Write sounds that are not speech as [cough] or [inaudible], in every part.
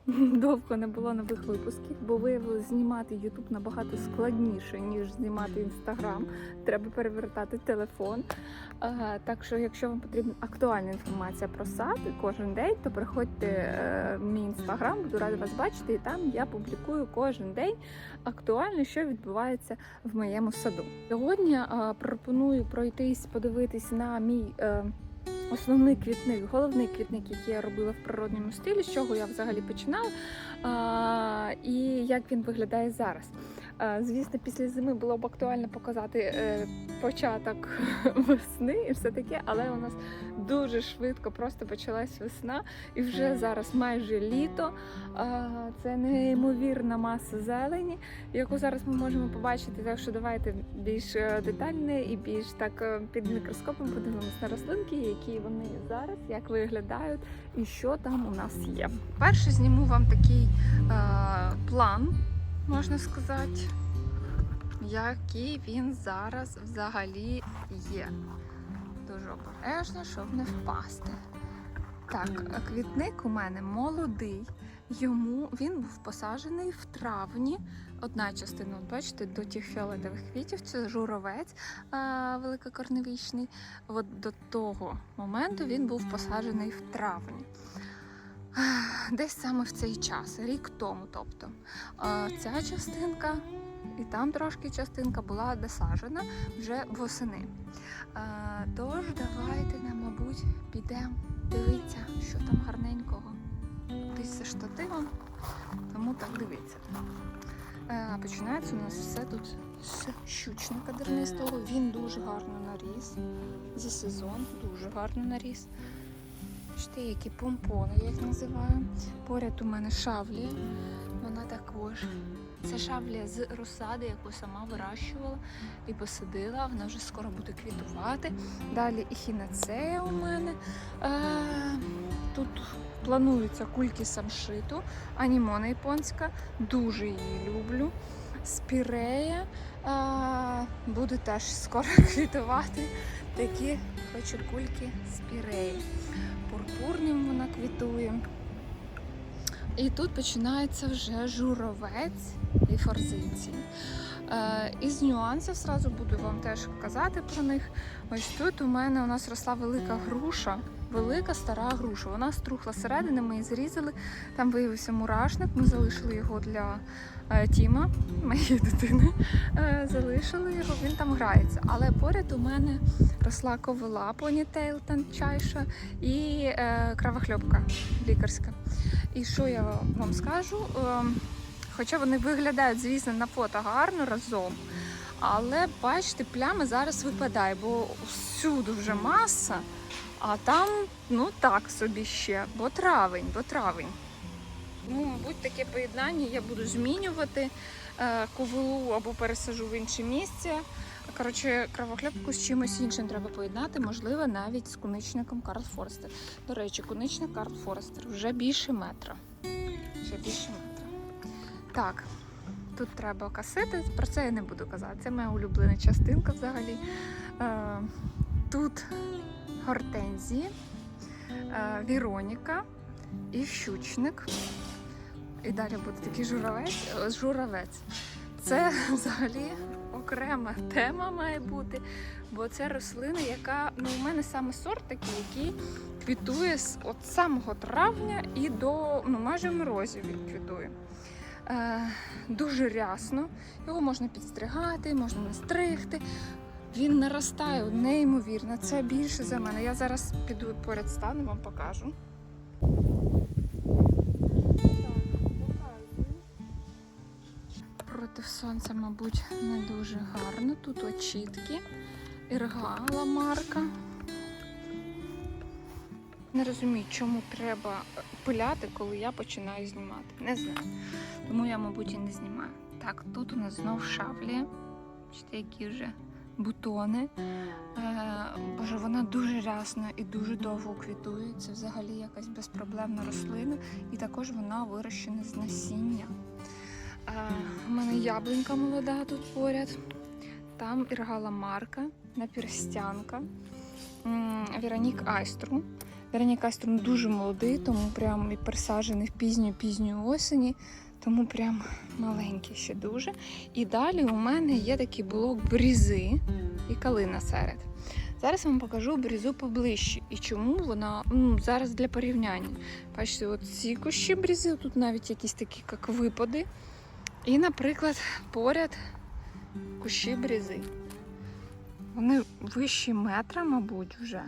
[laughs] довго не було нових випусків, бо виявилось знімати YouTube набагато складніше, ніж знімати Instagram. Треба перевертати телефон. Так що, якщо вам потрібна актуальна інформація про сад кожен день, то приходьте е, в мій інстаграм, буду рада вас бачити, і там я публікую кожен день актуально, що відбувається в моєму саду. Сьогодні пропоную пройтись, подивитись на мій. е, Основний квітник, головний квітник, який я робила в природньому стилі, з чого я взагалі починала, і як він виглядає зараз. Звісно, після зими було б актуально показати е, початок [laughs] весни і все таке, але у нас дуже швидко просто почалась весна, і вже зараз майже літо. Це неймовірна маса зелені, яку зараз ми можемо побачити. Так що давайте більш е, детальне і більш так е, під мікроскопом подивимось на рослинки, які вони зараз, як виглядають і що там у нас є. Перше зніму вам такий план, можна сказати, який він зараз взагалі є. Дуже обережно, щоб не впасти. Так, квітник у мене молодий. Йому він був посаджений в травні. Одна частина, от бачите, до тих фіолетових квітів це журовець а, великокорневічний. От до того моменту він був посаджений в травні. Десь саме в цей час, рік тому. Тобто ця частинка і там трошки частинка була досаджена вже восени. Тож давайте, на, мабуть, підемо дивитися, що там гарненького. Десь за штативом, тому так дивіться. Е, Починається у нас все тут з щучника дернистого. Він дуже гарно наріс. За сезон дуже гарно наріс. Бачите, які помпони, я їх називаю. Поряд у мене шавлія. Вона також. Це шавлія з розсади, яку сама вирощувала і посадила. Вона вже скоро буде квітувати. Далі ехінацея у мене. Е, тут планується кульки самшиту, анімона японська. Дуже її люблю. Спірея а, буде теж скоро [laughs] квітувати. Такі хочу кульки спіреї. Пурпурнім вона квітує. І тут починається вже журовець і форзиції. Е, із нюансів зразу буду вам теж казати про них. Ось тут у мене у нас росла велика груша, велика стара груша. Вона струхла зсередини, ми її зрізали. Там виявився мурашник. Ми залишили його для Тіма, моєї дитини. Е, залишили його, він там грається. Але поряд у мене росла ковила понітейл танчайша і е, кравохльопка лікарська. І що я вам скажу? Ем, Хоча вони виглядають, звісно, на фото гарно разом. Але бачите, плями зараз випадає, бо всюди вже маса, а там, ну так собі ще, бо травень, бо травень. Тому, мабуть, таке поєднання я буду змінювати е, ковилу або пересажу в інше місце. Коротше, кровохлебку з чимось іншим треба поєднати, можливо, навіть з куничником Карл Форестер. До речі, куничник Карл Форестер вже більше метра. Вже більше метра. Так, тут треба касити, про це я не буду казати. Це моя улюблена частинка взагалі. Е, тут гортензії, е, Віроніка і щучник. І далі буде такий журавець. Журавець. Це взагалі окрема тема має бути, бо це рослина, яка ну, у мене саме сорт такий, який квітує з от самого травня і до ну, майже морозів він квітує. Е, дуже рясно, його можна підстригати, можна настригти. Він наростає неймовірно. Це більше за мене. Я зараз піду поряд стану, вам покажу. Сонця, мабуть, не дуже гарно. Тут очітки, іргала марка. Не розумію, чому треба пиляти, коли я починаю знімати. Не знаю. Тому я, мабуть, і не знімаю. Так, тут у нас знов шафлі. Бачите, які вже бутони. Е, боже, вона дуже рясна і дуже довго квітує. Це взагалі якась безпроблемна рослина. І також вона вирощена з насіння. У мене яблунька молода тут поряд. Там іргала марка, наперстянка, м, Веронік Айстру. Веронікаструм дуже молодий, тому прям і пересаджений в пізньої пізньої осені, тому прям маленький ще дуже. І далі у мене є такий блок брізи і калина серед. Зараз вам покажу брізу поближче і чому вона ну, зараз для порівняння. Бачите, от ці кущі брізи, тут навіть якісь такі, як випади. І, наприклад, поряд кущі брізи. Вони вищі метра, мабуть, вже.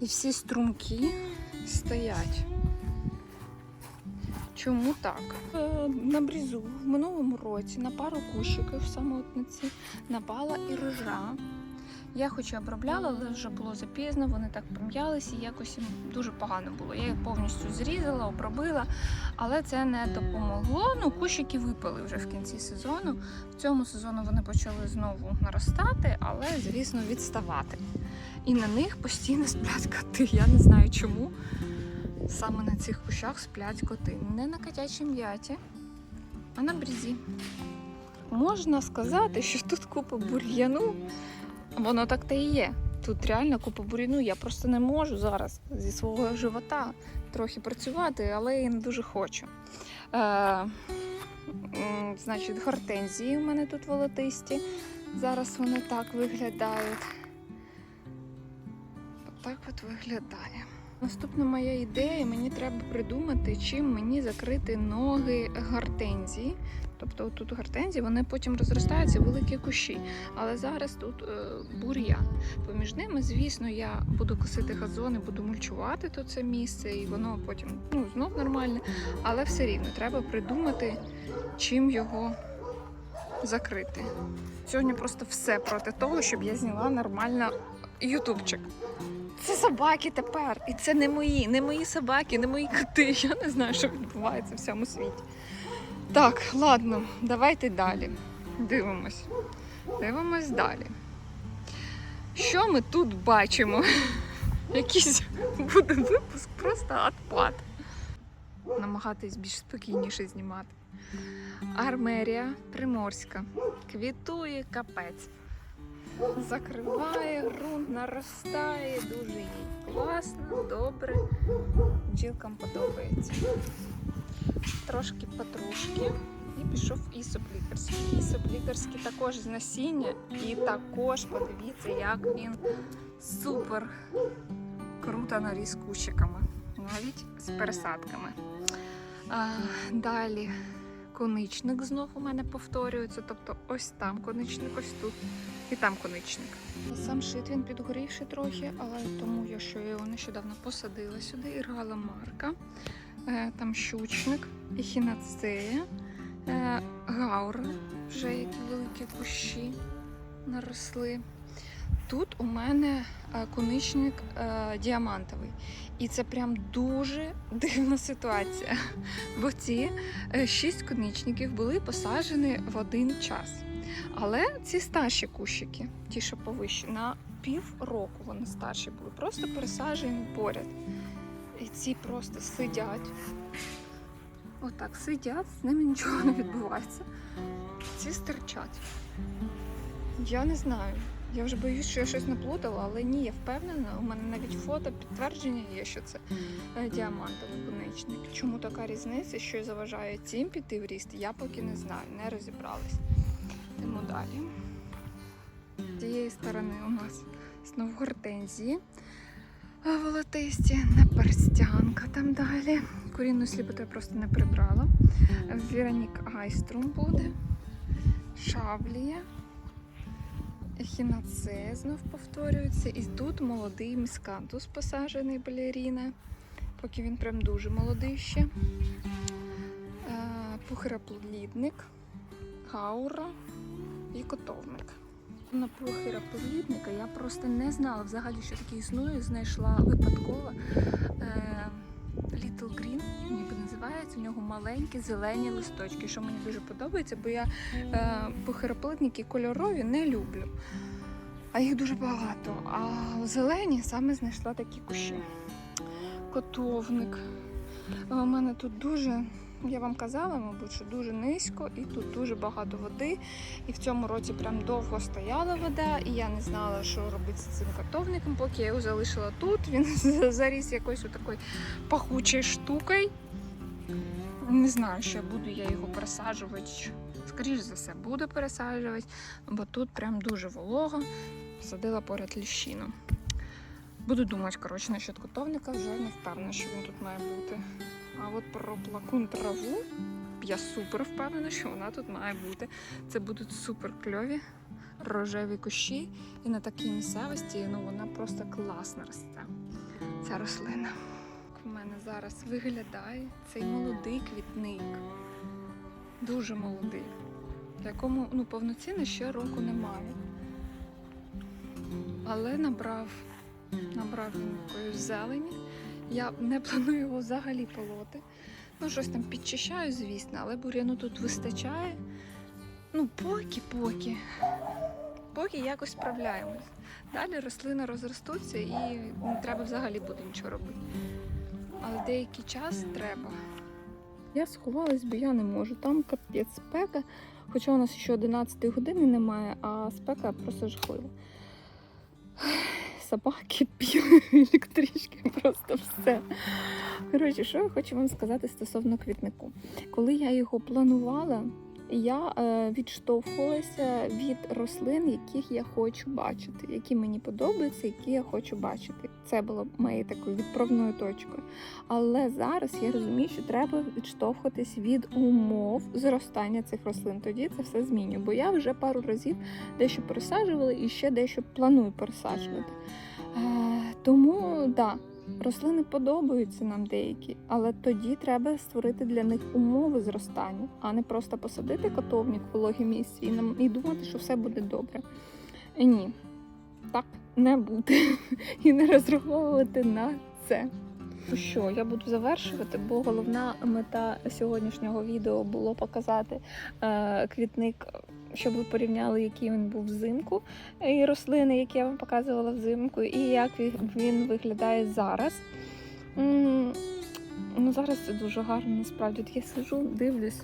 І всі струмки стоять. Чому так? Е, На брізу в минулому році на пару кущиків самотниці напала і рожа. Я хоч і обробляла, але вже було запізно, вони так пом'ялися і якось їм дуже погано було. Я їх повністю зрізала, обробила, але це не допомогло. Ну, кущики випали вже в кінці сезону. В цьому сезону вони почали знову наростати, але, звісно, відставати. І на них постійно сплять коти. Я не знаю чому. Саме на цих кущах сплять коти. Не на котячій м'яті, а на брізі. Можна сказати, що тут купа бур'яну. Воно так та і є. Тут реально купа буріну. Я просто не можу зараз зі свого живота трохи працювати, але я не дуже хочу. Е, значить, гортензії у мене тут волотисті. Зараз вони так виглядають. Так от виглядає. Наступна моя ідея, мені треба придумати, чим мені закрити ноги гортензії. Тобто тут гортензії, вони потім розростаються великі кущі. Але зараз тут е, бур'ян. Поміж ними, звісно, я буду косити газони, буду мульчувати то це місце, і воно потім ну, знов нормальне. Але все рівно треба придумати, чим його закрити. Сьогодні просто все проти того, щоб я зняла нормально ютубчик. Собаки тепер. І це не мої, не мої собаки, не мої коти. [laughs] Я не знаю, що відбувається в цьому світі. Так, ладно, давайте далі. Дивимось. Дивимось далі. Що ми тут бачимо? [laughs] Якийсь буде випуск, просто отпад. Намагатись більш спокійніше знімати. Армерія Приморська. Квітує капець. Закриває ґрунт, наростає, дуже їй класно, добре. Бджілкам подобається. Трошки потрошки. І пішов ісоп лікарський. Ісоп лікарський також з насіння. І також подивіться, як він супер круто наріс кущиками. Навіть з пересадками. А, далі коничник знов у мене повторюється. Тобто ось там коничник, ось тут і там коничник. Сам шит він підгорівши трохи, але тому я що його нещодавно посадила сюди. Іргала марка, е, там щучник, ехінацея, е, гаура, вже які великі кущі наросли. Тут у мене е, коничник діамантовий. І це прям дуже дивна ситуація. Бо ці шість коничників були посаджені в один час. Але ці старші кущики, ті, що повищі, на пів року вони старші були, просто пересаджені поряд. І ці просто сидять. Отак сидять, з ними нічого не відбувається. Ці стирчать. Я не знаю. Я вже боюсь, що я щось наплутала, але ні, я впевнена. У мене навіть фото підтвердження є, що це е, діамантовий конечник. Чому така різниця, що заважає цим піти в ріст, я поки не знаю, не розібралась. Йдемо далі. З цієї сторони у нас знову гортензії волотисті, наперстянка там далі. Корінну сліпоту я просто не прибрала. Веронік Айструм буде. Шаблія. Ехінацея знов повторюється. І тут молодий міскантус посаджений балеріна. Поки він прям дуже молодий ще. Е, Пухироплідник, гаура і котовник. На пухироплідника я просто не знала взагалі, що таке існує. Знайшла випадково. Е, Little Green, ніби називається. У нього маленькі зелені листочки, що мені дуже подобається, бо я е, похироплитники кольорові не люблю. А їх дуже багато. А зелені саме знайшла такі кущі. Котовник. У мене тут дуже Я вам казала, мабуть, що дуже низько і тут дуже багато води. І в цьому році прям довго стояла вода, і я не знала, що робити з цим картовником, поки я його залишила тут. Він [laughs] заріс якоюсь такою пахучою штукою. Не знаю, що буду я його пересаджувати. Скоріше за все, буду пересаджувати, бо тут прям дуже волого. Садила поряд ліщину. Буду думати, коротше, насчет котовника вже не впевнена, що він тут має бути. А от про плакун траву я супер впевнена, що вона тут має бути. Це будуть супер кльові рожеві кущі. І на такій місцевості ну, вона просто класно росте. Ця рослина. У мене зараз виглядає цей молодий квітник. Дуже молодий, якому ну, повноцінно ще року немає. Але набрав, набрав він якоїсь зелені. Я не планую його взагалі полоти. Ну, щось там підчищаю, звісно, але бур'яну тут вистачає. Ну, поки-поки. Поки якось справляємось. Далі рослини розростуться і не треба взагалі буде нічого робити. Але деякий час треба. Я сховалась, бо я не можу. Там капець спека, хоча у нас ще 11 години немає, а спека просто жахлива. Собаки, [laughs] піли, електрички, просто все. Коротше, що я хочу вам сказати стосовно квітнику. Коли я його планувала, я е, відштовхувалася від рослин, яких я хочу бачити, які мені подобаються, які я хочу бачити. Це було моєю такою відправною точкою. Але зараз я розумію, що треба відштовхуватись від умов зростання цих рослин. Тоді це все змінює. Бо я вже пару разів дещо пересаджувала і ще дещо планую пересаджувати. Е, тому так. Да, Рослини подобаються нам деякі, але тоді треба створити для них умови зростання, а не просто посадити котовник в вологі місці і, нам- і думати, що все буде добре. Е, Ні, так не буде. [laughs] І не розраховувати на це. Ну що, я буду завершувати, бо головна мета сьогоднішнього відео було показати е, квітник, щоб ви порівняли, який він був взимку, і рослини, які я вам показувала взимку, і як він- виглядає зараз. Ну, зараз це дуже гарно, насправді. От я сижу, дивлюсь.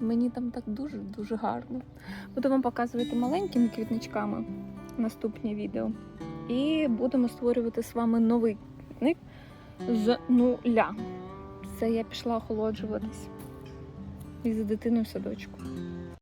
Мені там так дуже-дуже гарно. Буду вам показувати маленькими квітничками наступні відео. І будемо створювати з вами новий квітник з нуля. Це я пішла охолоджуватись. І за дитиною в садочку.